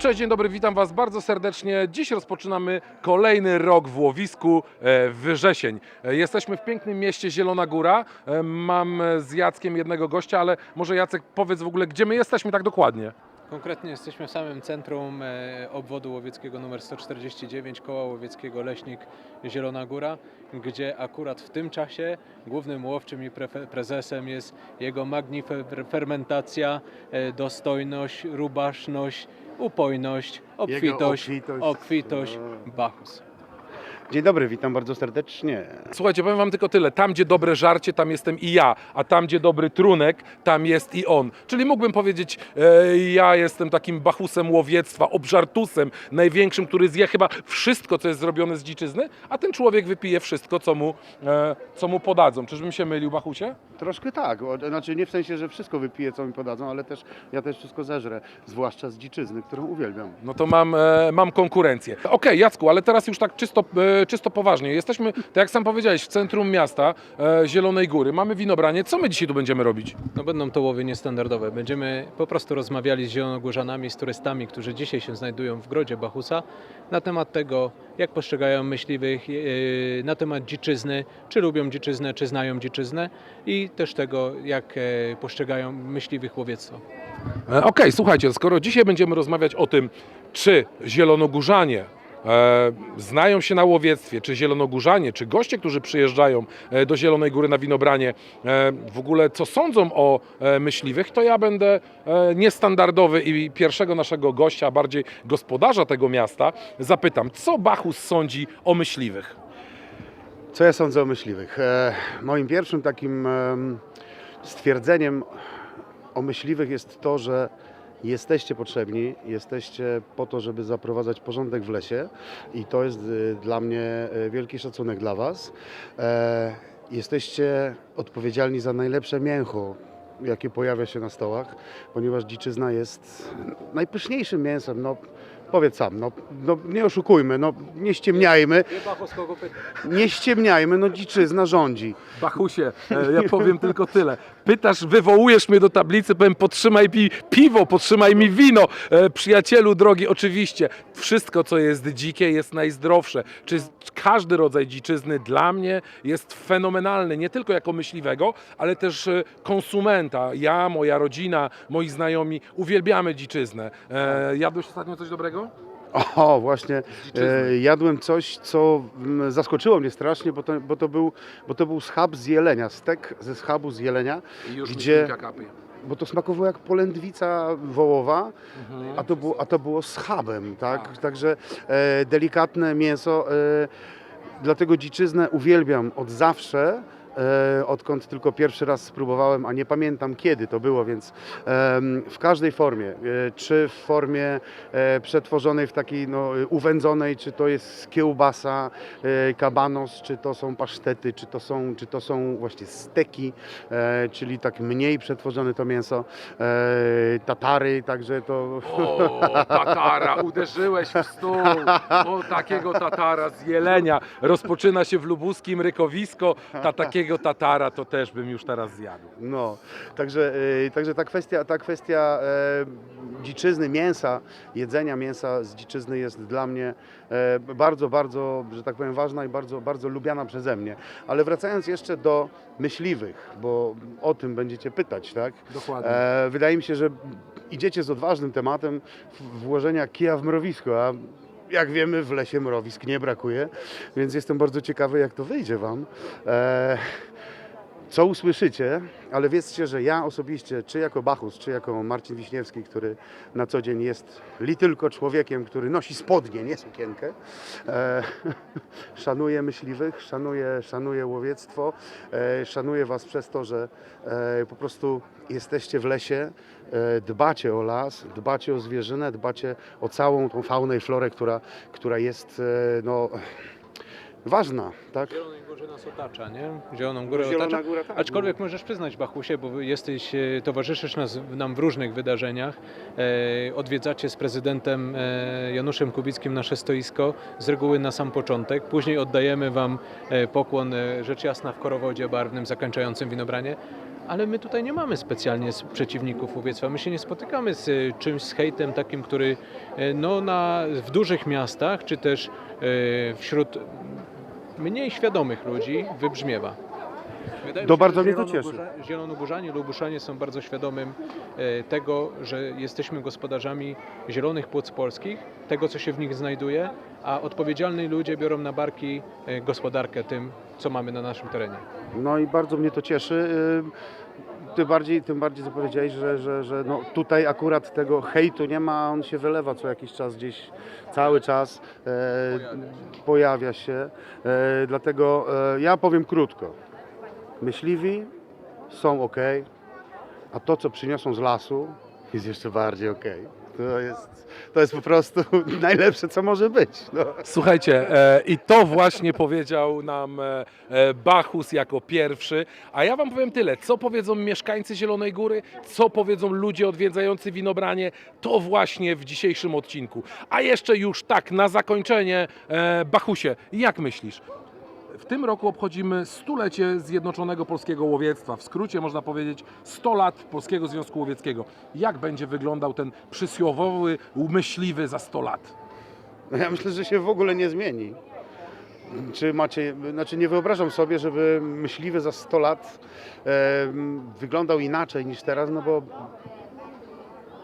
Cześć, dzień dobry, witam Was bardzo serdecznie. Dziś rozpoczynamy kolejny rok w łowisku e, Wrzesień. E, Jesteśmy w pięknym mieście Zielona Góra. E, Mam z Jackiem jednego gościa, ale może Jacek powiedz w ogóle, gdzie my jesteśmy tak dokładnie? Konkretnie jesteśmy w samym centrum obwodu łowieckiego nr 149 koła łowieckiego Leśnik Zielona Góra, gdzie akurat w tym czasie głównym łowczym i prefe- prezesem jest jego magnifermentacja, dostojność, rubaszność, upojność, obfitość, obfitość. obfitość Bacchus. Dzień dobry, witam bardzo serdecznie. Słuchajcie, powiem Wam tylko tyle. Tam, gdzie dobre żarcie, tam jestem i ja, a tam, gdzie dobry trunek, tam jest i on. Czyli mógłbym powiedzieć, e, ja jestem takim bachusem łowiectwa, obżartusem, największym, który zje chyba wszystko, co jest zrobione z dziczyzny, a ten człowiek wypije wszystko, co mu, e, co mu podadzą. Czyżbym się mylił, bachusie? Troszkę tak, o, znaczy nie w sensie, że wszystko wypiję, co mi podadzą, ale też ja też wszystko zeżrę, zwłaszcza z dziczyzny, którą uwielbiam. No to mam, e, mam konkurencję. Okej, Jacku, ale teraz już tak czysto, e, czysto poważnie. Jesteśmy, tak jak sam powiedziałeś, w centrum miasta e, Zielonej Góry. Mamy winobranie. Co my dzisiaj tu będziemy robić? No będą to łowy niestandardowe. Będziemy po prostu rozmawiali z zielonogórzanami, z turystami, którzy dzisiaj się znajdują w grodzie Bachusa na temat tego, jak postrzegają myśliwych, yy, na temat dziczyzny, czy lubią dziczyznę, czy znają dziczyznę i też tego, jak e, postrzegają myśliwych łowiectwo. E, Okej, słuchajcie, skoro dzisiaj będziemy rozmawiać o tym, czy zielonogórzanie e, znają się na łowiectwie, czy zielonogórzanie, czy goście, którzy przyjeżdżają e, do Zielonej Góry na winobranie, e, w ogóle co sądzą o e, myśliwych, to ja będę e, niestandardowy i pierwszego naszego gościa, a bardziej gospodarza tego miasta, zapytam, co Bachus sądzi o myśliwych? Co ja sądzę o myśliwych? E, moim pierwszym takim em, stwierdzeniem o myśliwych jest to, że jesteście potrzebni, jesteście po to, żeby zaprowadzać porządek w lesie i to jest y, dla mnie y, wielki szacunek dla Was. E, jesteście odpowiedzialni za najlepsze mięcho, jakie pojawia się na stołach, ponieważ dziczyzna jest najpyszniejszym mięsem. No, powiedz sam, no, no, nie oszukujmy, no, nie ściemniajmy, nie ściemniajmy, no dziczyzna rządzi. Bachusie, e, ja powiem tylko tyle. Pytasz, wywołujesz mnie do tablicy, powiem podtrzymaj mi piwo, podtrzymaj mi wino. E, Przyjacielu drogi, oczywiście, wszystko co jest dzikie jest najzdrowsze. Czy każdy rodzaj dziczyzny dla mnie jest fenomenalny, nie tylko jako myśliwego, ale też e, konsumenta. Ja, moja rodzina, moi znajomi uwielbiamy dziczyznę. E, Jadłeś ostatnio coś dobrego? O, właśnie e, jadłem coś, co mm, zaskoczyło mnie strasznie, bo to, bo to, był, bo to był schab z jelenia, stek ze schabu z jelenia, I już Gdzie- mi kapie. bo to smakowało jak polędwica wołowa, Mhm. a to było, a to było schabem, tak? Tak. Także e, delikatne mięso, e, dlatego dziczyznę uwielbiam od zawsze. E, odkąd tylko pierwszy raz spróbowałem, a nie pamiętam kiedy to było, więc w każdej formie, e, czy w formie e, przetworzonej w takiej no, uwędzonej, czy to jest kiełbasa, kabanos, czy to są pasztety, czy to są, czy to są właśnie steki, czyli tak mniej przetworzone to mięso, tatary, także to... O, tatara, uderzyłeś w stół. O, takiego tatara z jelenia. Rozpoczyna się w lubuskim rykowisko. Ta takiego tatara to też bym już teraz zjadł. No, także, y, także ta kwestia, ta kwestia e, dziczyzny, mięsa, jedzenia mięsa z dziczyzny jest dla mnie e, bardzo, bardzo, że tak powiem, ważna i bardzo, bardzo lubiana przeze mnie. Ale wracając jeszcze do myśliwych, bo o tym będziecie pytać, tak? Dokładnie. E, wydaje mi się, że idziecie z odważnym tematem włożenia kija w mrowisko, a jak wiemy w lesie mrowisk nie brakuje, więc jestem bardzo ciekawy jak to wyjdzie Wam. E, co usłyszycie, ale wiedzcie, że ja osobiście, czy jako Bachus, czy jako Marcin Wiśniewski, który na co dzień jest li tylko człowiekiem, który nosi spodnie, nie sukienkę, e, szanuję myśliwych, szanuję, szanuję łowiectwo, e, szanuję Was przez to, że e, po prostu jesteście w lesie, e, dbacie o las, dbacie o zwierzynę, dbacie o całą tą faunę i florę, która, która jest e, no, ważna, tak? Zielonej Górze nas otacza, nie? Zieloną Górę Zielona otacza. Góra, tak. Aczkolwiek możesz przyznać, Bachusie, bo jesteś, e, towarzyszysz nas, nam w różnych wydarzeniach. E, odwiedzacie z prezydentem e, Januszem Kubickim nasze stoisko, z reguły na sam początek. Później oddajemy Wam e, pokłon, e, rzecz jasna, w korowodzie barwnym zakończającym winobranie. ale my tutaj nie mamy specjalnie przeciwników łowiectwa. My się nie spotykamy z czymś, z hejtem takim, który no, na, w dużych miastach, czy też wśród mniej świadomych ludzi wybrzmiewa. Wydaje mi To się, bardzo mnie to Zielonogórza- Zielonogórzanie, Lubuszanie są bardzo świadomym e, tego, że jesteśmy gospodarzami zielonych płuc polskich, tego co się w nich znajduje, a odpowiedzialni ludzie biorą na barki e, gospodarkę tym, co mamy na naszym terenie. No i bardzo mnie to cieszy. Tym bardziej, tym bardziej co powiedziałeś, że, że, że no tutaj akurat tego hejtu nie ma, on się wylewa co jakiś czas gdzieś, cały czas e, pojawia się. E, dlatego e, ja powiem krótko. Myśliwi są ok, a to co przyniosą z lasu jest jeszcze bardziej ok. To jest, to jest po prostu najlepsze co może być. No. Słuchajcie, e, i to właśnie powiedział nam e, e, Bachus jako pierwszy. A ja wam powiem tyle, co powiedzą mieszkańcy Zielonej Góry, co powiedzą ludzie odwiedzający winobranie, to właśnie w dzisiejszym odcinku. A jeszcze już tak, na zakończenie, e, Bachusie, jak myślisz? W tym roku obchodzimy stulecie Zjednoczonego Polskiego Łowiectwa. W skrócie można powiedzieć 100 lat Polskiego Związku Łowieckiego. Jak będzie wyglądał ten przysłowiowy myśliwy za 100 lat? No ja myślę, że się w ogóle nie zmieni. Czy macie, znaczy nie wyobrażam sobie, żeby myśliwy za 100 lat e, wyglądał inaczej niż teraz, no bo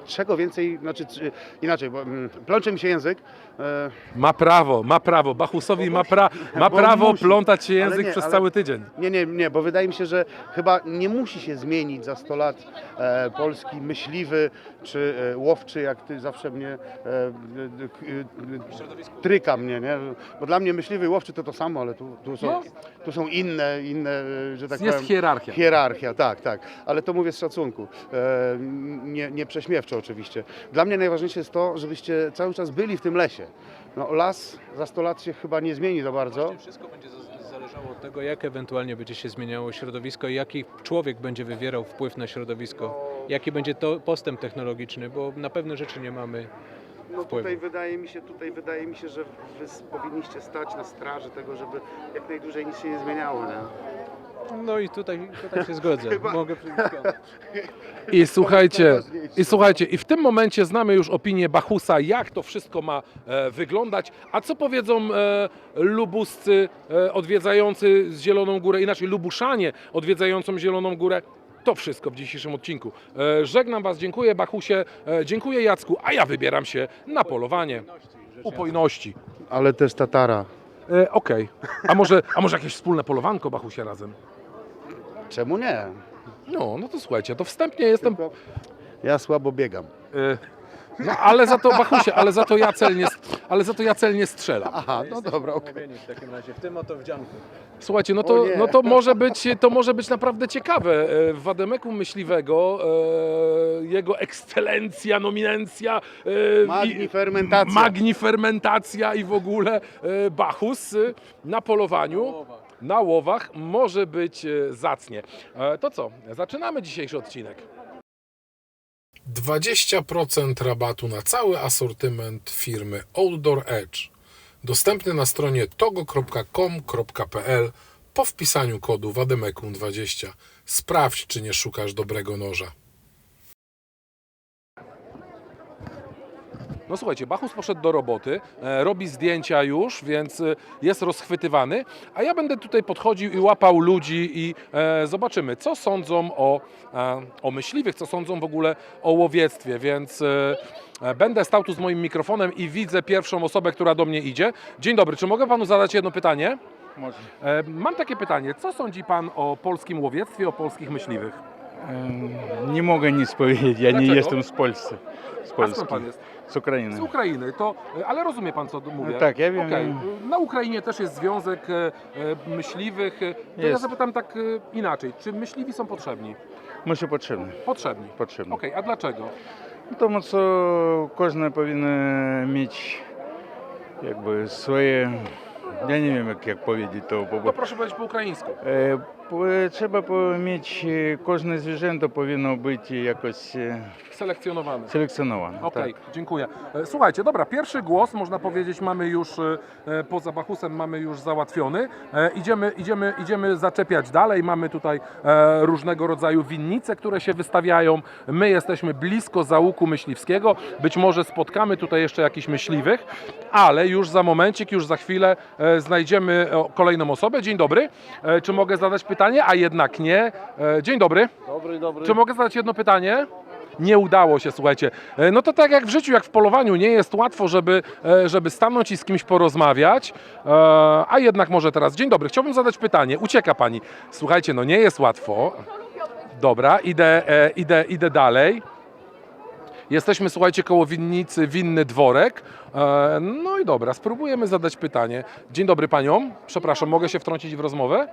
czego więcej, znaczy czy, inaczej, bo mm, plącze mi się język. E, Ma prawo, ma prawo. Bachusowi ma, pra, ma Bo prawo musi. plątać się Ale język nie, przez ale- cały tydzień. nie, nie, nie, bo wydaje mi się, że chyba nie musi się zmienić za 100 lat e, polski myśliwy czy e, łowczy, jak ty zawsze mnie e, e, e, tryka mnie, nie? Bo dla mnie myśliwy i łowczy to to samo, ale tu, tu, są, No. tu są inne, inne, e, że tak Jest powiem. hierarchia. Hierarchia, tak, tak. Ale to mówię z szacunku. E, nie, nie prześmiewczo oczywiście. Dla mnie najważniejsze jest to, żebyście cały czas byli w tym lesie. No, las za 100 lat się chyba nie zmieni za bardzo. Wszystko będzie za- zależało od tego, jak ewentualnie będzie się zmieniało środowisko i jaki człowiek będzie wywierał wpływ na środowisko, jaki będzie to postęp technologiczny, bo na pewne rzeczy nie mamy No wpływu. tutaj wydaje mi się, tutaj wydaje mi się, że wy powinniście stać na straży tego, żeby jak najdłużej nic się nie zmieniało. Nie? No i tutaj, tutaj się zgodzę. Chyba- Mogę. I słuchajcie, i słuchajcie, i w tym momencie znamy już opinię Bachusa, jak to wszystko ma e, wyglądać. A co powiedzą e, lubuscy e, odwiedzający z Zieloną Górę, inaczej lubuszanie odwiedzającą Zieloną Górę? To wszystko w dzisiejszym odcinku. E, żegnam Was, dziękuję Bachusie, e, dziękuję Jacku, a ja wybieram się na polowanie upojności. Ale też tatara. E, Okej, a, może, a może jakieś wspólne polowanko Bachusie razem? Czemu nie? No, no to słuchajcie, to wstępnie jestem Tylko ja słabo biegam. E, No ale za to Bachusie, ale za to ja celnie, ale za to ja celnie strzelam. Aha, no dobra, okej. Umówieni w takim razie, w tym oto wdzianku. Słuchajcie, no O to, nie. no to może być, to może być naprawdę ciekawe. E, W Wademeku Myśliwego e, jego ekscelencja, nominencja, e, Magni i- fermentacja. magni fermentacja i w ogóle e, Bachus e, na polowaniu, na łowach może być e, zacnie. E, To co, zaczynamy dzisiejszy odcinek. 20% rabatu na cały asortyment firmy Outdoor Edge. Dostępny na stronie togo.com.pl po wpisaniu kodu WADEMEKUM20. Sprawdź, czy nie szukasz dobrego noża. No słuchajcie, Bachus poszedł do roboty, e, robi zdjęcia już, więc e, jest rozchwytywany, a ja będę tutaj podchodził i łapał ludzi i e, zobaczymy, co sądzą o, o myśliwych, co sądzą w ogóle o łowiectwie, więc będę stał tu z moim mikrofonem i widzę pierwszą osobę, która do mnie idzie. Dzień dobry, czy mogę panu zadać jedno pytanie? Może. Mam takie pytanie, co sądzi pan o polskim łowiectwie, o polskich myśliwych? Em, Nie mogę nic powiedzieć, ja Dlaczego? nie jestem z Polski. Z A Polski. skąd pan jest? Z Ukrainy. Z Ukrainy, to, ale rozumie pan, co tu mówię? No tak, ja wiem. Okej, Na Ukrainie też jest związek e, e, myśliwych. e, To ja Jest. zapytam tak e, inaczej. Czy myśliwi są potrzebni? Muszę potrzebny. Potrzebni. Potrzebny. Okej, a dlaczego? Тому що кожен повинен мати якби своє. Я не wiem, як, як powiedzieć to. To proszę powiedzieć po ukraińsku. Е, П- Trzeba po- mieć, e, кожне zwierzęta powinno być jakoś e, Selekcjonowany. selekcjonowane. Okej, tak. dziękuję. E, Słuchajcie, dobra, pierwszy głos, można powiedzieć, mamy już e, e, poza Bachusem mamy już załatwiony. E, Idziemy, idziemy, idziemy zaczepiać dalej. Mamy tutaj e, różnego rodzaju winnice, które się wystawiają. My jesteśmy blisko załuku myśliwskiego. Być może spotkamy tutaj jeszcze jakichś myśliwych, ale już za momencik, już za chwilę e, znajdziemy e, kolejną osobę. Dzień dobry. E, Czy mogę zadać pytanie? A jednak nie. E, Dzień dobry. Dobry, dobry. Czy mogę zadać jedno pytanie? Nie udało się, słuchajcie. E, No to tak jak w życiu, jak w polowaniu, nie jest łatwo, żeby, e, żeby stanąć i z kimś porozmawiać, a jednak może teraz. Dzień dobry, chciałbym zadać pytanie. Ucieka pani. Słuchajcie, no nie jest łatwo. Dobra, idę, idę, idę dalej. Jesteśmy, słuchajcie, koło winnicy, winny dworek. E, No i dobra, spróbujemy zadać pytanie. Dzień dobry paniom. Przepraszam, mogę się wtrącić w rozmowę?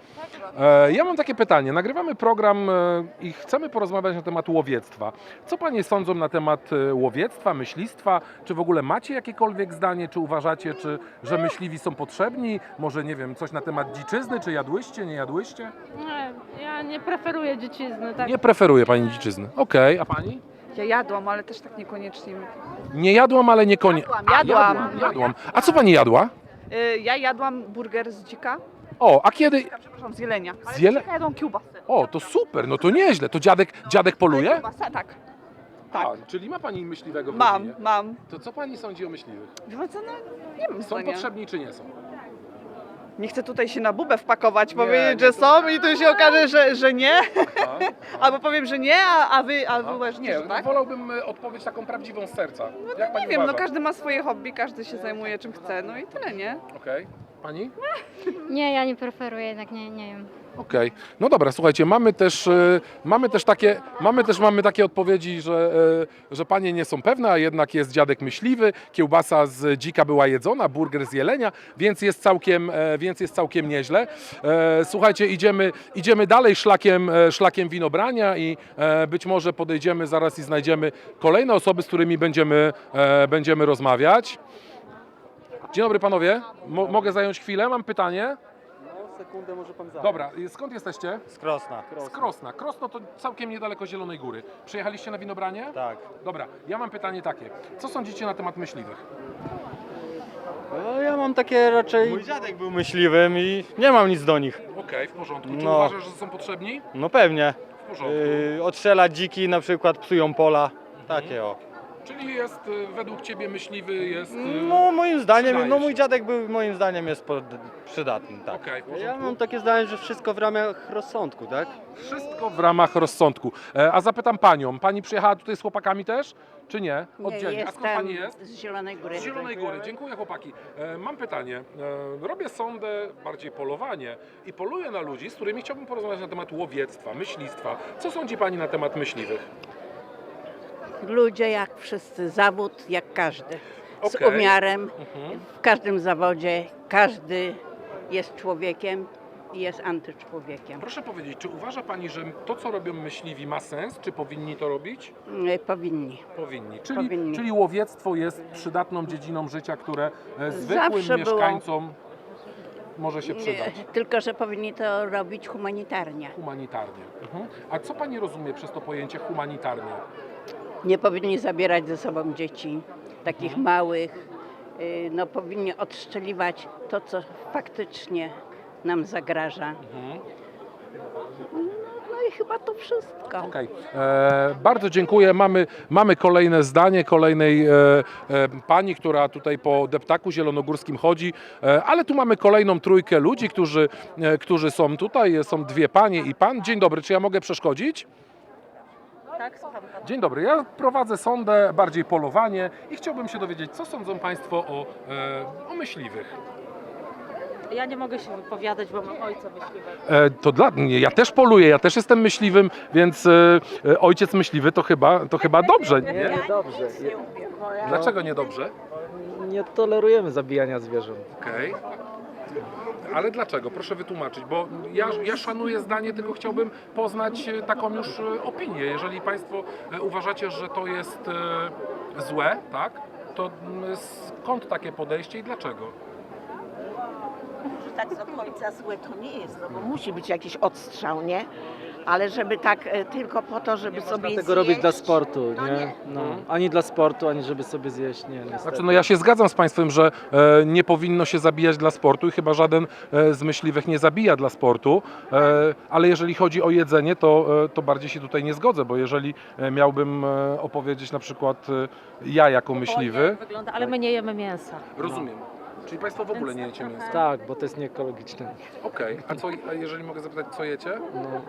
E, Ja mam takie pytanie. Nagrywamy program e, i chcemy porozmawiać na temat łowiectwa. Co panie sądzą na temat e, łowiectwa, myślistwa? Czy w ogóle macie jakiekolwiek zdanie? Czy uważacie, czy, że myśliwi są potrzebni? Może, nie wiem, coś na temat dziczyzny? Czy jadłyście, nie jadłyście? Nie, ja nie preferuję dziecizny, tak. Nie preferuje pani dziczyzny. Okej, a pani? Ja jadłam, ale też tak niekoniecznie. Nie jadłam, ale nie konie... Jadłam, A, jadłam. jadłam, jadłam. A co pani jadła? Y, Ja jadłam burger z dzika, O, a kiedy... przepraszam, z jelenia. Ale Z jele- dzika jadłam kiełbasę. O, to super, no to nieźle. To dziadek, dziadek poluje? Kiełbasa, tak. Tak. A, czyli ma pani myśliwego w Mam, rodzinie. mam. To co pani sądzi o myśliwych? Wie pan co, no, nie wiem Są zdania. potrzebni czy nie są? Nie chcę tutaj się na bubę wpakować, Nie, powiedzieć, nie, że są i tu się okaże, że, że nie. A, Albo powiem, że nie, a, a wy, a wy uważacie, nie, że no tak? wolałbym e, odpowiedź taką prawdziwą z serca. Jak pani Nie wiem, no uważa? każdy ma swoje hobby, każdy się zajmuje czym chce, no i tyle, nie? Okej. Pani? Nie, ja nie preferuję, jednak nie, nie wiem. Okej. No dobra, słuchajcie, mamy też, e, mamy też takie, mamy też mamy takie odpowiedzi, że, e, że panie nie są pewne, a jednak jest dziadek myśliwy, kiełbasa z dzika była jedzona, burger z jelenia, więc jest całkiem, e, więc jest całkiem nieźle. Słuchajcie, idziemy, idziemy dalej szlakiem, szlakiem winobrania i być może podejdziemy zaraz i znajdziemy kolejne osoby, z którymi będziemy, będziemy rozmawiać. Dzień dobry panowie, Mo- mogę zająć chwilę? Mam pytanie. Sekundę może pan zadać. Dobra, skąd jesteście? Z Krosna. Z Krosna. Krosno to całkiem niedaleko Zielonej Góry. Przyjechaliście na winobranie? Tak. Dobra, ja mam pytanie takie. Co sądzicie na temat myśliwych? No, ja mam takie raczej... Mój dziadek był myśliwym i nie mam nic do nich. Okej, w porządku. Czy No. uważasz, że są potrzebni? No pewnie. W porządku. Yy, odstrzelać dziki na przykład, psują pola. Takie o. Czyli jest y, według Ciebie myśliwy jest... y, No moim zdaniem, przydaje no się. mój dziadek był moim zdaniem jest pod, przydatny, tak. Okej, w Ja porządku. mam takie zdanie, że wszystko w ramach rozsądku, tak? Wszystko w ramach rozsądku. E, A zapytam Panią, Pani przyjechała tutaj z chłopakami też, czy nie? Oddzielnie. Nie, A skąd jestem Pani jest? z Zielonej Góry. Z Zielonej Góry. Dziękuję chłopaki. E, mam pytanie. E, robię sondę, bardziej polowanie i poluję na ludzi, z którymi chciałbym porozmawiać na temat łowiectwa, myślistwa. Co sądzi Pani na temat myśliwych? Ludzie jak wszyscy, zawód jak każdy. Z Okej. umiarem, Mhm. w każdym zawodzie każdy jest człowiekiem i jest antyczłowiekiem. Proszę powiedzieć, czy uważa Pani, że to, co robią myśliwi, ma sens? Czy powinni to robić? Powinni. Powinni. Czyli, Powinni. czyli łowiectwo jest przydatną dziedziną życia, które e, zwykłym Zawsze było. mieszkańcom może się Nie, przydać. tylko, że powinni to robić humanitarnie. Humanitarnie. Mhm. A co Pani rozumie przez to pojęcie humanitarnie? Nie powinni zabierać ze sobą dzieci, takich małych. Y, No, powinni odszczeliwać to, co faktycznie nam zagraża. Mhm. No i chyba to wszystko. E, Bardzo dziękuję. Mamy, mamy kolejne zdanie kolejnej e, e, pani, która tutaj po deptaku zielonogórskim chodzi, e, ale tu mamy kolejną trójkę ludzi, którzy, e, którzy są tutaj. Są dwie panie i pan. Dzień dobry, czy ja mogę przeszkodzić? Tak, słucham. Dzień dobry, ja prowadzę sondę, bardziej polowanie i chciałbym się dowiedzieć, co sądzą Państwo o, e, o myśliwych. Ja nie mogę się wypowiadać, bo mam ojca myśliwego. E, to dla mnie, ja też poluję, ja też jestem myśliwym, więc e, e, ojciec myśliwy to chyba, to chyba dobrze, nie? Nie, dobrze. Dlaczego niedobrze? Nie tolerujemy zabijania zwierząt. Okej. Ale dlaczego? Proszę wytłumaczyć, bo ja, ja szanuję zdanie, tylko chciałbym poznać e, taką już e, opinię. Jeżeli Państwo e, uważacie, że to jest złe, tak? To mm, skąd takie podejście i dlaczego? tak do końca złe to nie jest, no bo musi być jakiś odstrzał, nie? Ale żeby tak e, tylko po to, żeby Nie sobie można tego robić dla zjeść, sportu, no nie? nie. No, ani dla sportu, ani żeby sobie zjeść, nie, niestety. Znaczy, no ja się zgadzam z Państwem, że e, nie powinno się zabijać dla sportu i chyba żaden e, z myśliwych nie zabija dla sportu, e, ale jeżeli chodzi o jedzenie, to, e, to bardziej się tutaj nie zgodzę, bo jeżeli e, miałbym e, opowiedzieć na przykład e, ja jako myśliwy... Wygląda, ale my nie jemy mięsa. Rozumiem. Czyli Państwo w ogóle nie jecie mięsa? Tak, bo to jest nieekologiczne. Okej. A co, a jeżeli mogę zapytać, co jecie?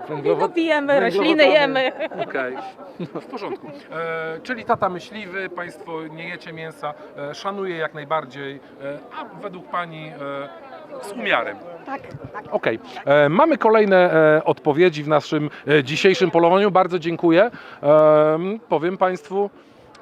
No, Wino pijemy, rośliny węglowodany. jemy. Okej, w porządku. E, czyli tata myśliwy, Państwo nie jecie mięsa, e, szanuję jak najbardziej, e, a według Pani e, z umiarem. Tak, tak. Okej, e, mamy kolejne e, odpowiedzi w naszym e, dzisiejszym polowaniu. Bardzo dziękuję. Em, powiem Państwu.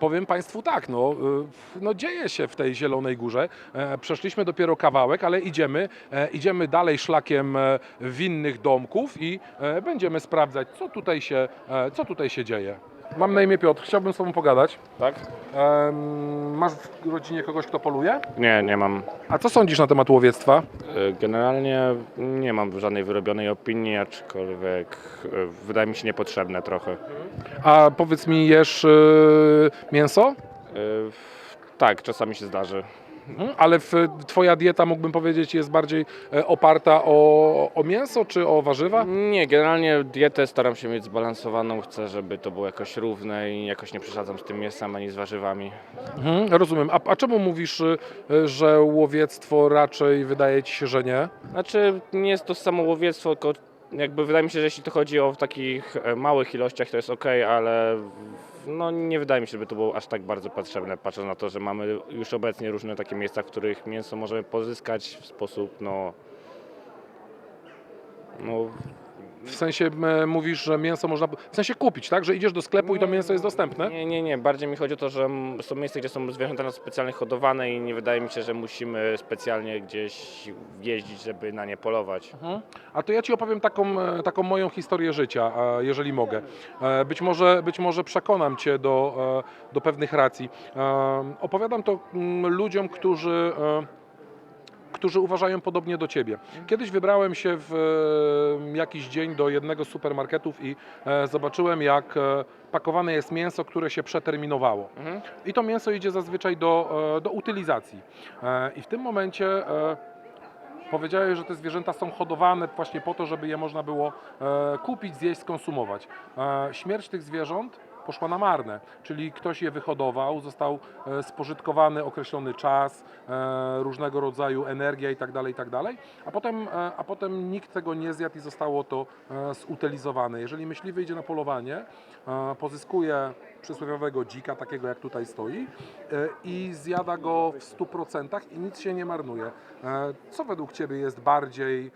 Powiem Państwu tak, no, e, no dzieje się w tej Zielonej Górze. E, Przeszliśmy dopiero kawałek, ale idziemy, e, idziemy dalej szlakiem e, winnych domków i będziemy sprawdzać, co tutaj się, co tutaj się dzieje. Mam na imię Piotr, chciałbym z Tobą pogadać. Tak? Em, Masz w rodzinie kogoś, kto poluje? Nie, nie mam. A co sądzisz na temat łowiectwa? E, Generalnie nie mam żadnej wyrobionej opinii, aczkolwiek e, wydaje mi się niepotrzebne trochę. A powiedz mi, jesz e, mięso? E, Tak, czasami się zdarzy. Mhm. Ale w, twoja dieta, mógłbym powiedzieć, jest bardziej e, oparta o, o mięso czy o warzywa? Nie, generalnie dietę staram się mieć zbalansowaną. Chcę, żeby to było jakoś równe i jakoś nie przesadzam z tym mięsem ani z warzywami. Mhm, rozumiem. A, a czemu mówisz, y, że łowiectwo raczej wydaje ci się, że nie? Znaczy, nie jest to samo łowiectwo, tylko jakby wydaje mi się, że jeśli to chodzi o w takich e, małych ilościach, to jest ok, ale no, nie wydaje mi się, żeby to było aż tak bardzo potrzebne, patrząc na to, że mamy już obecnie różne takie miejsca, w których mięso możemy pozyskać w sposób, no, no W sensie m, mówisz, że mięso można. W sensie kupić, tak? Że idziesz do sklepu i to mięso jest dostępne? Nie, nie, nie. Bardziej mi chodzi o to, że m- są miejsca, gdzie są zwierzęta specjalnie hodowane i nie wydaje mi się, że musimy specjalnie gdzieś jeździć, żeby na nie polować. Mhm. A to ja ci opowiem taką, e, taką moją historię życia, e, jeżeli mogę. E, Być może, być może przekonam cię do, e, do pewnych racji. E, Opowiadam to mm, ludziom, którzy. e, którzy uważają podobnie do ciebie. Kiedyś wybrałem się w jakiś dzień do jednego z supermarketów i e, zobaczyłem, jak e, pakowane jest mięso, które się przeterminowało. Mhm. I to mięso idzie zazwyczaj do, e, do utylizacji. I w tym momencie powiedziałeś, że te zwierzęta są hodowane właśnie po to, żeby je można było kupić, zjeść, skonsumować. Śmierć tych zwierząt poszła na marne, czyli ktoś je wyhodował, został e, spożytkowany określony czas, e, różnego rodzaju energia itd., itd., a potem, e, a potem nikt tego nie zjadł i zostało to zutylizowane. Jeżeli myśliwy idzie na polowanie, pozyskuje przysłowiowego dzika, takiego jak tutaj stoi, i zjada go w 100% i nic się nie marnuje. Co według Ciebie jest bardziej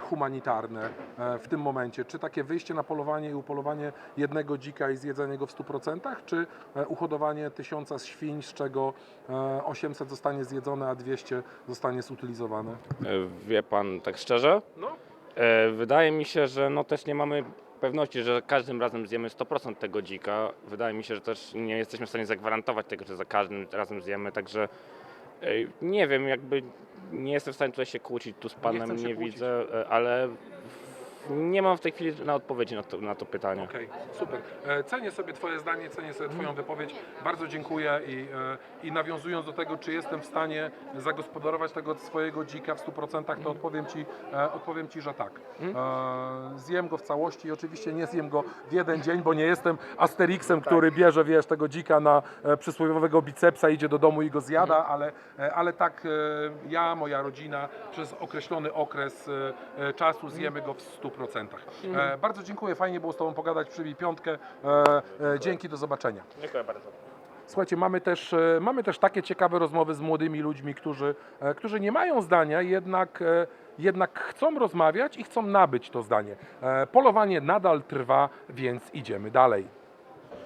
humanitarne e, w tym momencie? Czy takie wyjście na polowanie i upolowanie jednego dzika i zjedzenie go w 100%, czy e, uhodowanie tysiąca świń, z czego e, 800 zostanie zjedzone, a 200 zostanie zutylizowane? E, Wie pan, tak szczerze? No. E, Wydaje mi się, że no też nie mamy pewności, że każdym razem zjemy 100% tego dzika. Wydaje mi się, że też nie jesteśmy w stanie zagwarantować tego, że za każdym razem zjemy, także e, nie wiem, jakby nie jestem w stanie tutaj się kłócić tu z panem, nie, kłócić. widzę, e, ale nie mam w tej chwili na odpowiedzi na to, na to pytanie. Okej, super. E, Cenię sobie Twoje zdanie, cenię sobie Twoją wypowiedź. Bardzo dziękuję i, e, i nawiązując do tego, czy jestem w stanie zagospodarować tego swojego dzika w 100%, to odpowiem Ci, e, odpowiem ci że tak. E, Zjem go w całości i oczywiście nie zjem go w jeden dzień, bo nie jestem Asterixem, który bierze, wiesz, tego dzika na e, przysłowiowego bicepsa, idzie do domu i go zjada, ale, e, ale tak e, ja, moja rodzina przez określony okres e, e, czasu zjemy go w 100%. E, Bardzo dziękuję, fajnie było z Tobą pogadać, przybij piątkę. E, e, Dzięki, do zobaczenia. Dziękuję bardzo. Słuchajcie, mamy też, e, mamy też takie ciekawe rozmowy z młodymi ludźmi, którzy, e, którzy nie mają zdania, jednak, e, jednak chcą rozmawiać i chcą nabyć to zdanie. E, Polowanie nadal trwa, więc idziemy dalej.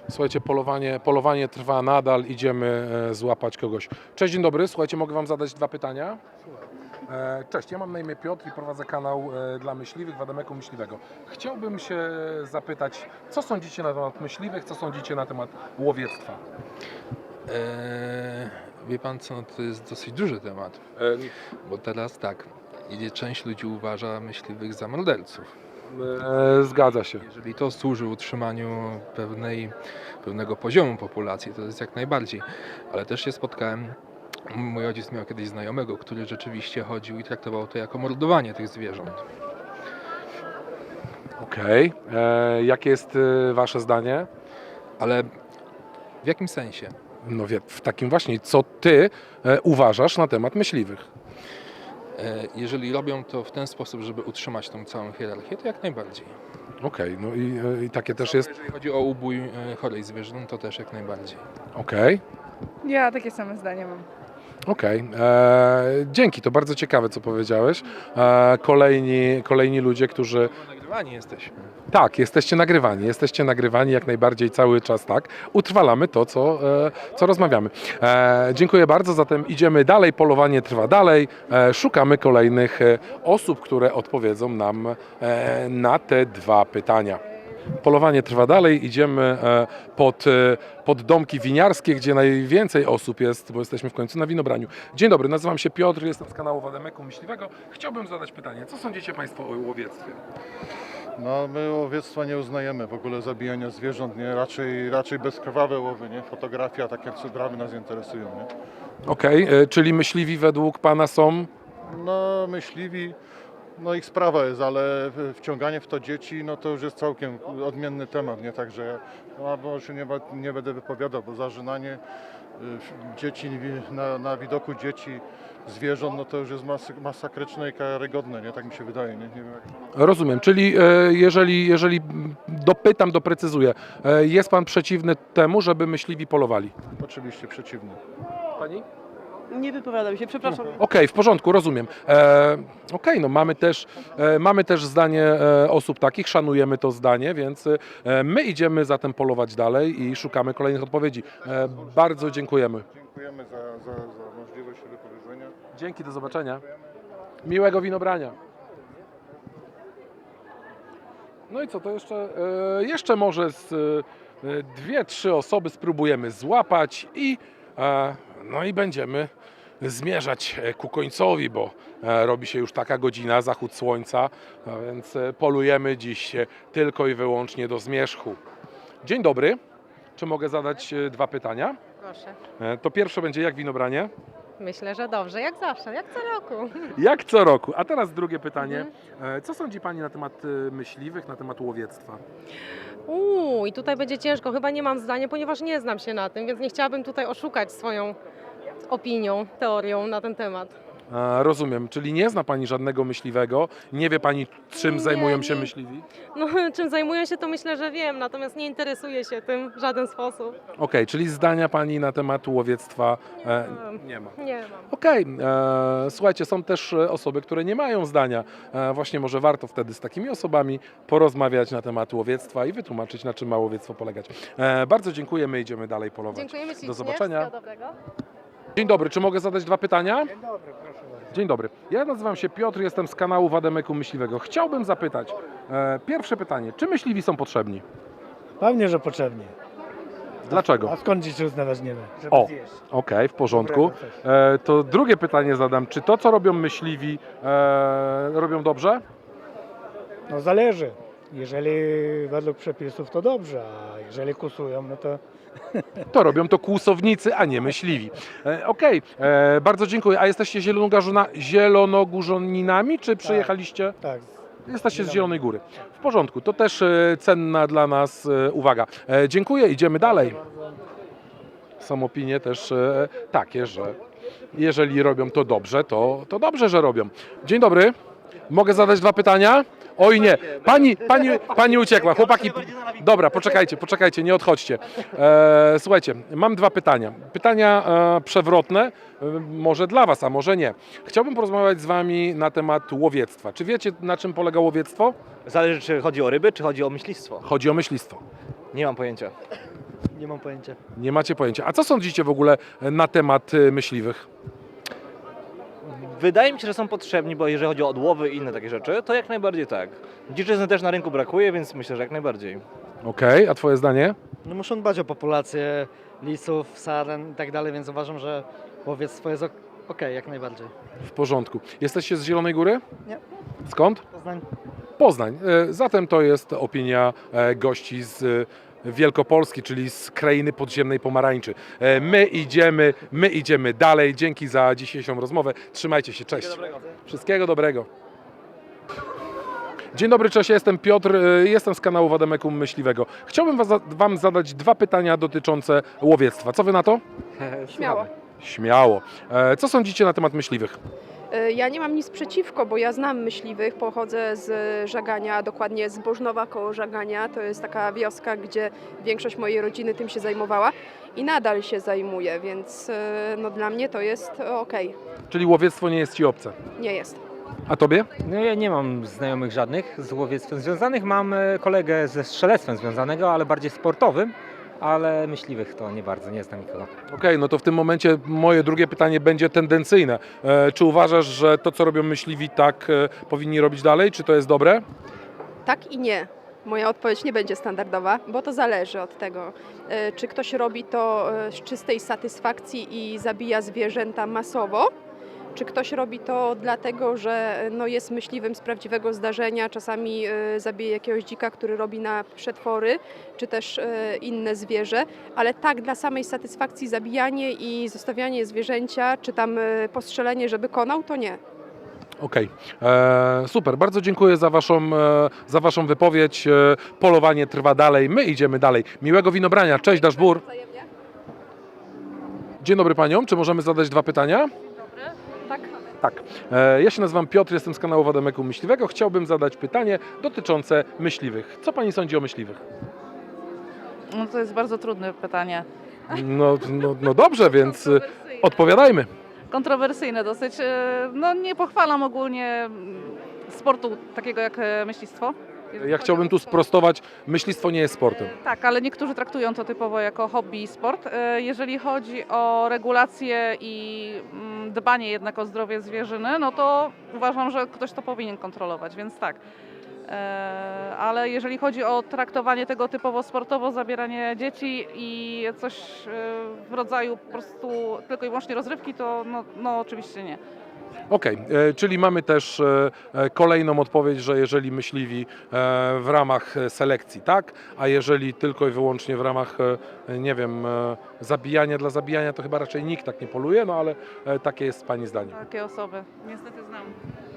Słuchajcie, polowanie, polowanie trwa nadal, idziemy e, złapać kogoś. Cześć, dzień dobry, słuchajcie, mogę Wam zadać dwa pytania? Cześć, ja mam na imię Piotr i prowadzę kanał e, dla myśliwych Wademeku Myśliwego. Chciałbym się zapytać, co sądzicie na temat myśliwych, co sądzicie na temat łowiectwa? Eee, wie pan co, no to jest dosyć duży temat, E, bo teraz tak, część ludzi uważa myśliwych za morderców. E, zgadza się. Jeżeli to służy utrzymaniu pewnej, pewnego poziomu populacji, to jest jak najbardziej. Ale też się spotkałem, mój ojciec miał kiedyś znajomego, który rzeczywiście chodził i traktował to jako mordowanie tych zwierząt. Okej. E, Jakie jest e, wasze zdanie? Ale w jakim sensie? No wie, w takim właśnie, co ty e, uważasz na temat myśliwych? E, Jeżeli robią to w ten sposób, żeby utrzymać tą całą hierarchię, to jak najbardziej. Okej, no i, e, i takie też jest. Jeżeli chodzi o ubój e, chorej zwierząt, to też jak najbardziej. Okej. Ja takie same zdanie mam. Okej, e, dzięki, to bardzo ciekawe, co powiedziałeś. E, kolejni, kolejni ludzie, którzy. Nagrywani jesteśmy. Tak, jesteście nagrywani, jesteście nagrywani jak najbardziej cały czas tak. Utrwalamy to, co, e, co rozmawiamy. E, dziękuję bardzo, zatem idziemy dalej, polowanie trwa dalej. E, szukamy kolejnych e, osób, które odpowiedzą nam e, na te dwa pytania. Polowanie trwa dalej, idziemy e, pod, e, pod domki winiarskie, gdzie najwięcej osób jest, bo jesteśmy w końcu na winobraniu. Dzień dobry, nazywam się Piotr, jestem z kanału Wademeku Myśliwego. Chciałbym zadać pytanie, co sądzicie Państwo o łowiectwie? No my łowiectwa nie uznajemy w ogóle zabijania zwierząt, nie? Raczej, raczej bezkrwawe łowy, nie? Fotografia, takie cudrawy nas interesują, nie? Okej, e, czyli myśliwi według Pana są No myśliwi, no ich sprawa jest, ale wciąganie w to dzieci, no to już jest całkiem odmienny temat, nie? Także ja no, się nie, nie będę wypowiadał, bo zażynanie y, dzieci na, na widoku dzieci, zwierząt, no to już jest masy, masakryczne i karygodne, nie? Tak mi się wydaje, nie? nie wiem, jak... Rozumiem, czyli e, jeżeli, jeżeli dopytam, doprecyzuję, e, jest Pan przeciwny temu, żeby myśliwi polowali? Oczywiście przeciwny. Pani? Nie wypowiadam się, przepraszam. Okej, w porządku, rozumiem. E, Okej, no mamy też, e, mamy też zdanie e, osób takich, szanujemy to zdanie, więc e, my idziemy zatem polować dalej i szukamy kolejnych odpowiedzi. E, bardzo dziękujemy. Dziękujemy za, za, za możliwość wypowiedzenia. Dzięki, do zobaczenia. Miłego winobrania. No i co, to jeszcze, e, jeszcze może z e, dwie, trzy osoby spróbujemy złapać i, e, no i będziemy zmierzać e, ku końcowi, bo e, robi się już taka godzina, zachód słońca, więc e, polujemy dziś tylko i wyłącznie do zmierzchu. Dzień dobry. Czy mogę zadać dwa pytania? Proszę. To pierwsze będzie jak winobranie? Myślę, że dobrze, jak zawsze, jak co roku. Jak co roku. A teraz drugie pytanie. E, Co sądzi Pani na temat myśliwych, na temat łowiectwa? Uuu, i tutaj będzie ciężko, chyba nie mam zdania, ponieważ nie znam się na tym, więc nie chciałabym tutaj oszukać swoją opinią, teorią na ten temat. E, Rozumiem, czyli nie zna Pani żadnego myśliwego, nie wie Pani czym Nie, zajmują się nie. myśliwi? No, czym zajmuję się, to myślę, że wiem, natomiast nie interesuję się tym w żaden sposób. Okej, czyli zdania Pani na temat łowiectwa e, nie ma. Nie mam. Okej, e, słuchajcie, są też e, osoby, które nie mają zdania. E, właśnie może warto wtedy z takimi osobami porozmawiać na temat łowiectwa i wytłumaczyć, na czym ma łowiectwo polegać. E, bardzo dziękuję, my idziemy dalej polować. Dziękujemy ślicznie. Do zobaczenia. Dobrego. Dzień dobry, czy mogę zadać dwa pytania? Dzień dobry, proszę bardzo. Dzień dobry. Ja nazywam się Piotr, jestem z kanału Wademeku Myśliwego. Chciałbym zapytać, e, pierwsze pytanie, czy myśliwi są potrzebni? Pewnie, że potrzebnie. Dlaczego? A skąd dziś uznaważniemy? Żeby O, zjeść. okej, w porządku. Dobrego. E, to drugie pytanie zadam, czy to, co robią myśliwi, e, robią dobrze? No zależy. Jeżeli według przepisów to dobrze, a jeżeli kusują, no to To robią to kłusownicy, a nie myśliwi. E, Okej, e, bardzo dziękuję. A jesteście zielonogórzona- zielonogórzoninami, czy przyjechaliście? tak. Jesteście z Zielonej Góry. W porządku, to też e, cenna dla nas e, uwaga. E, Dziękuję, idziemy dalej. Są opinie też e, takie, że jeżeli robią to dobrze, to, to dobrze, że robią. Dzień dobry. Mogę zadać dwa pytania? Oj nie, pani, pani, pani uciekła. Chłopaki, dobra, poczekajcie, poczekajcie, nie odchodźcie. E, słuchajcie, mam dwa pytania. Pytania e, przewrotne, e, może dla Was, a może nie. Chciałbym porozmawiać z Wami na temat łowiectwa. Czy wiecie, na czym polega łowiectwo? Zależy, czy chodzi o ryby, czy chodzi o myślistwo. Chodzi o myślistwo. Nie mam pojęcia. Nie mam pojęcia. Nie macie pojęcia. A co sądzicie w ogóle na temat e, myśliwych? Wydaje mi się, że są potrzebni, bo jeżeli chodzi o odłowy i inne takie rzeczy, to jak najbardziej tak. Dziczyzny też na rynku brakuje, więc myślę, że jak najbardziej. Okej, a Twoje zdanie? No muszą dbać o populację lisów, saren i tak dalej, więc uważam, że łowiectwo jest ok- Okej, jak najbardziej. W porządku. Jesteście z Zielonej Góry? Nie. Skąd? Poznań. Poznań. E, Zatem to jest opinia e, gości z e, Wielkopolski, czyli z krainy podziemnej pomarańczy. E, My idziemy, my idziemy dalej. Dzięki za dzisiejszą rozmowę. Trzymajcie się, cześć. Wszystkiego dobrego. Dzień dobry, cześć, jestem Piotr, e, jestem z kanału Wademekum Myśliwego. Chciałbym was, Wam zadać dwa pytania dotyczące łowiectwa. Co Wy na to? Śmiało. Śmiało. E, Co sądzicie na temat myśliwych? E, Ja nie mam nic przeciwko, bo ja znam myśliwych, pochodzę z Żagania, dokładnie z Bożnowa koło Żagania. To jest taka wioska, gdzie większość mojej rodziny tym się zajmowała i nadal się zajmuje, więc e, no, dla mnie to jest okej. Czyli łowiectwo nie jest Ci obce. Nie jest. A Tobie? No ja nie mam znajomych żadnych z łowiectwem związanych. Mam e, kolegę ze strzelectwem związanego, ale bardziej sportowym. Ale myśliwych to nie bardzo, nie znam nikogo. Okej, no to w tym momencie moje drugie pytanie będzie tendencyjne. E, czy uważasz, że to, co robią myśliwi, tak e, powinni robić dalej? Czy to jest dobre? Tak i nie. Moja odpowiedź nie będzie standardowa, bo to zależy od tego, e, czy ktoś robi to e, z czystej satysfakcji i zabija zwierzęta masowo, czy ktoś robi to dlatego, że no, jest myśliwym z prawdziwego zdarzenia, czasami e, zabije jakiegoś dzika, który robi na przetwory, czy też e, inne zwierzę, ale tak dla samej satysfakcji zabijanie i zostawianie zwierzęcia, czy tam e, postrzelenie, żeby konał, to nie. Okej, E, super, bardzo dziękuję za waszą, e, za waszą wypowiedź. E, polowanie trwa dalej, my idziemy dalej. Miłego winobrania, cześć Daszbur. Dzień dobry paniom, czy możemy zadać dwa pytania? Tak? E, ja się nazywam Piotr, jestem z kanału Wademeku Myśliwego. Chciałbym zadać pytanie dotyczące myśliwych. Co pani sądzi o myśliwych? No to jest bardzo trudne pytanie. No, no, no dobrze, więc e, odpowiadajmy. kontrowersyjne dosyć. E, No nie pochwalam ogólnie mm, sportu takiego jak myślistwo. Ja chciałbym tu sprostować, myślistwo nie jest sportem. Tak, ale niektórzy traktują to typowo jako hobby i sport. Jeżeli chodzi o regulację i mm, dbanie jednak o zdrowie zwierzyny, no to uważam, że ktoś to powinien kontrolować, więc tak. E, Ale jeżeli chodzi o traktowanie tego typowo sportowo, zabieranie dzieci i coś e, w rodzaju po prostu tylko i wyłącznie rozrywki, to no, no oczywiście nie. Okej, e, czyli mamy też e, e, kolejną odpowiedź, że jeżeli myśliwi w ramach selekcji, tak, a jeżeli tylko i wyłącznie w ramach, nie wiem, zabijania dla zabijania, to chyba raczej nikt tak nie poluje, no ale takie jest Pani zdanie. Takie osoby niestety znam.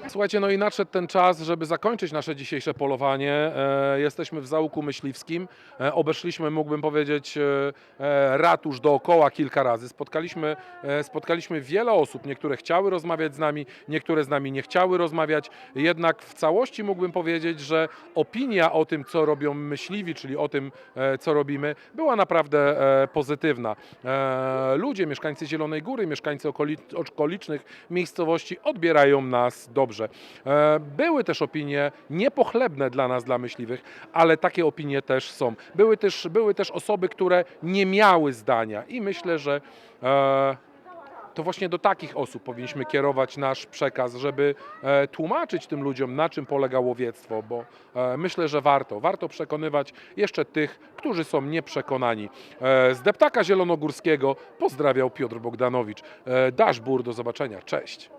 Słuchajcie, no i nadszedł ten czas, żeby zakończyć nasze dzisiejsze polowanie. E, jesteśmy w załuku myśliwskim. E, obeszliśmy, mógłbym powiedzieć, e, e, ratusz dookoła kilka razy. Spotkaliśmy, e, spotkaliśmy wiele osób. Niektóre chciały rozmawiać z nami, niektóre z nami nie chciały rozmawiać. Jednak w całości mógłbym powiedzieć, że opinia o tym, co robią myśliwi, czyli o tym, e, co robimy, była naprawdę e, pozytywna. E, Ludzie, mieszkańcy Zielonej Góry, mieszkańcy okoli- okolicznych miejscowości odbierają nas dobrze. E, Były też opinie niepochlebne dla nas, dla myśliwych, ale takie opinie też są. Były też, były też osoby, które nie miały zdania i myślę, że e, to właśnie do takich osób powinniśmy kierować nasz przekaz, żeby e, tłumaczyć tym ludziom, na czym polega łowiectwo, bo myślę, że warto. Warto przekonywać jeszcze tych, którzy są nieprzekonani. Z Deptaka Zielonogórskiego pozdrawiał Piotr Bogdanowicz. Daszbur, do zobaczenia. Cześć.